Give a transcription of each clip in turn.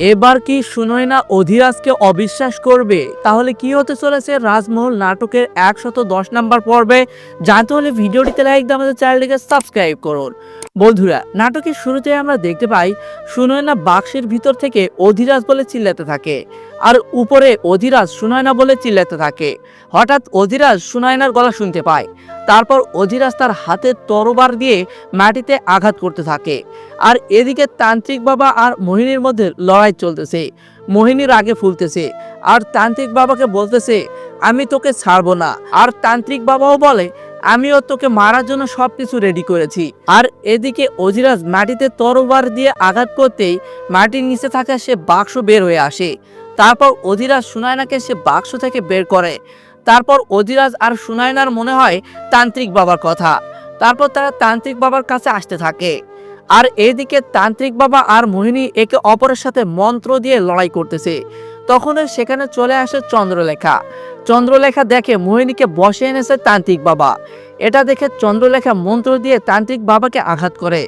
এবার কি সুনয়না অধিরাজকে অবিশ্বাস করবে? তাহলে কি হতে চলেছে রাজমহল নাটকের একশত দশ নাম্বার পর্বে? জানতে হলে ভিডিওটিতে লাইক দাম আমাদের চ্যানেলটিকে সাবস্ক্রাইব করুন। বন্ধুরা, নাটকের শুরুতে আমরা দেখতে পাই, সুনয়না বাক্সের ভিতর থেকে অধিরাজ বলে চিল্লাতে থাকে। আর উপরে অধিরাজ সুনয়না বলে চিল্লাতে থাকে। হঠাৎ অধিরাজ সুনয়নার গলা শুনতে পায়। তারপর অধিরাজ তার হাতে তরবার দিয়ে মাটিতে আঘাত করতে থাকে। আর এদিকে তান্ত্রিক বাবা আর মোহিনীর মধ্যে লড়াই চলতেছে। মোহিনীর আগে ফুলতেছে। আর তান্ত্রিক বাবাকে বলতেছে, আমি তোকে ছাড়বো না। আর তান্ত্রিক বাবাও বলে, আমিও তোকে মারার জন্য সব কিছু রেডি করেছি। আর এদিকে অজিরাজ মাটিতে তরবার দিয়ে আঘাত করতেই মাটির নিচে থাকা সে বাক্স বের হয়ে আসে। তারপর অধিরাজ সুনায়নাকে সে বাক্স থেকে বের করে। তারপর অধিরাজ আর সুনায়নার মনে হয় তান্ত্রিক বাবার কথা। তারপর তারা তান্ত্রিক বাবার কাছে আসতে থাকে। আর এদিকে তান্ত্রিক বাবা আর মোহিনী একে অপরের সাথে মন্ত্র দিয়ে লড়াই করতেছে। তখনই সেখানে চলে আসে চন্দ্রলেখা। চন্দ্রলেখা দেখে মোহিনীকে বসে এনেছে তান্ত্রিক বাবা। এটা দেখে চন্দ্রলেখা মন্ত্র দিয়ে তান্ত্রিক বাবাকে আঘাত করে।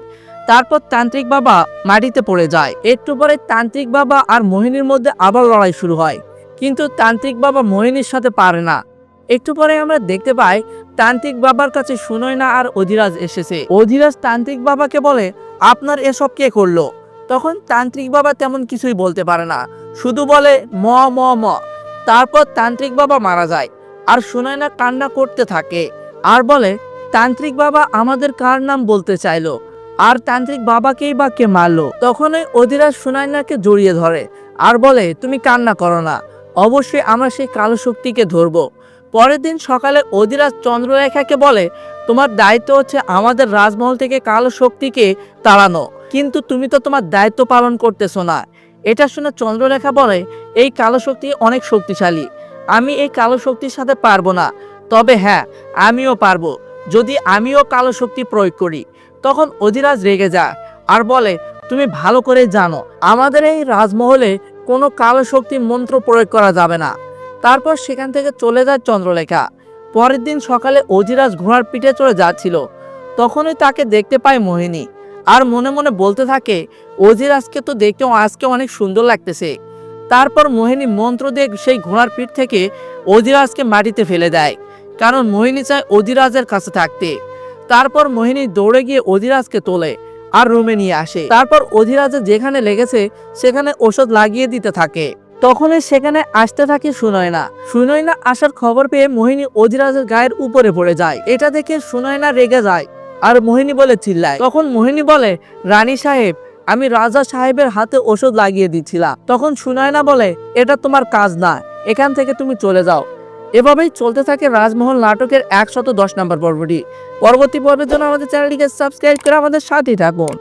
তারপর তান্ত্রিক বাবা মাটিতে পড়ে যায়। একটু পরে তান্ত্রিক বাবা আর মোহিনীর মধ্যে আবার লড়াই শুরু হয়। কিন্তু তান্ত্রিক বাবা মোহিনীর সাথে পারে না। একটু পরে আমরা দেখতে পাই তান্ত্রিক বাবার কাছে সুনয়না আর অধিরাজ এসেছে। অধিরাজ তান্ত্রিক বাবাকে বলে, আপনার এসব কে করল? তখন তান্ত্রিক বাবা তেমন কিছুই বলতে পারে না। শুধু বলে, ম ম ম। তারপর তান্ত্রিক বাবা মারা যায়। আর সুনয়না কান্না করতে থাকে। আর বলে, তান্ত্রিক বাবা আমাদের কার নাম বলতে চাইলো? আর তান্ত্রিক বাবাকেই বা কে মারলো? তখনই অধিরাজ সুনয়নাকে জড়িয়ে ধরে আর বলে, তুমি কান্না করো না। অবশ্যই আমরা সেই কালো শক্তিকে ধরবো। পরের দিন সকালে অধিরাজ চন্দ্ররেখাকে বলে, তোমার দায়িত্ব হচ্ছে আমাদের রাজমহল থেকে কালো শক্তিকে তাড়ানো। কিন্তু তুমি তো তোমার দায়িত্ব পালন করতেছো না। এটা শুনে চন্দ্ররেখা বলে, এই কালো শক্তি অনেক শক্তিশালী। আমি এই কালো শক্তির সাথে পারব না। তবে হ্যাঁ আমিও পারব। যদি আমিও কালো শক্তি প্রয়োগ করি তখন অধিরাজ রেগে যায় আর বলে, তুমি ভালো করে জানো, আমাদের এই রাজমহলে কোনো কালো শক্তি মন্ত্র প্রয়োগ করা যাবে না। তারপর সেখান থেকে চলে যায় চন্দ্রলেখা। পরের দিন সকালে অধিরাজ ঘোড়ার পিঠে চলে যাচ্ছিল। তখনই তাকে দেখতে পায় মোহিনী আর মনে মনে বলতে থাকে, অধিরাজকে তো দেখতে আজকে অনেক সুন্দর লাগতেছে। তারপর মোহিনী মন্ত্র দিয়ে সেই ঘোড়ার পিঠ থেকে অধিরাজকে মাটিতে ফেলে দেয়, কারণ মোহিনী চায় অধিরাজের কাছে থাকতে। তারপর মোহিনী দৌড়ে গিয়ে অধিরাজকে তোলে আর রুমে নিয়ে আসে। তারপর অধিরাজের যেখানে লেগেছে, সেখানে ওষুধ লাগিয়ে দিতে থাকে। তখনই সেখানে আসতে থাকে সুনয়না। সুনয়না আসার খবর পেয়ে মোহিনী অধিরাজের গায়ের উপরে পড়ে যায়। এটা দেখে সুনয়না রেগে যায় আর মোহিনী বলে চিল্লায়। তখন মোহিনী বলে, রানী সাহেব, আমি রাজা সাহেবের হাতে ওষুধ লাগিয়ে দিচ্ছিলাম। তখন সুনয়না বলে, এটা তোমার কাজ না, এখান থেকে তুমি চলে যাও। এভাবেই চলতে থাকে রাজমহল নাটকের একশত দশ নম্বর পর্বটি। পরবর্তী পর্বের জন্য আমাদের চ্যানেলটিকে সাবস্ক্রাইব করে আমাদের সাথেই থাকুন।